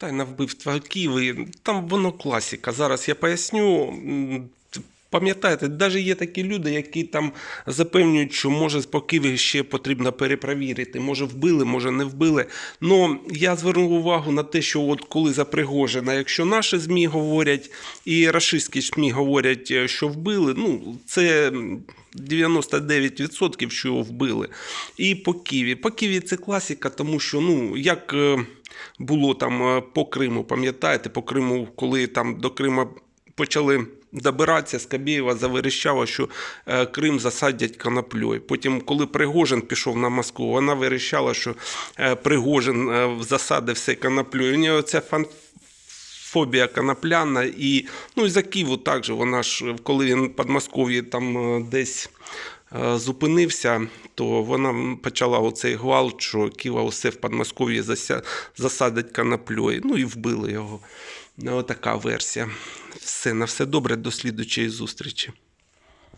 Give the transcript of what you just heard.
Та й на вбивства Києві, там воно класика. Зараз я поясню. Пам'ятаєте, навіть є такі люди, які там запевнюють, що може по Києві ще потрібно перепровірити. Може вбили, може не вбили. Ну я звернув увагу на те, що от коли за Пригожина, якщо наші ЗМІ говорять і рашистські ЗМІ говорять, е, що вбили, ну це 99% що його вбили. І по Києві. По Києві це класика, тому що ну як. Було там е, по Криму, пам'ятаєте, по Криму, коли там до Крима почали добиратися, Скабєєва заверещала, що е, Крим засадять коноплею. Потім, коли Пригожин пішов на Москву, вона верещала, що е, Пригожин засадив все коноплею. У нього ця фан... Фобія і ну і за Києву також вона ж коли він в Подмосков'ї там десь зупинився, то вона почала оцей гвалт, що Ківа усе в Подмосков'ї засадить коноплею. Ну і вбили його. Отака версія. Все на все добре, до слідучої зустрічі.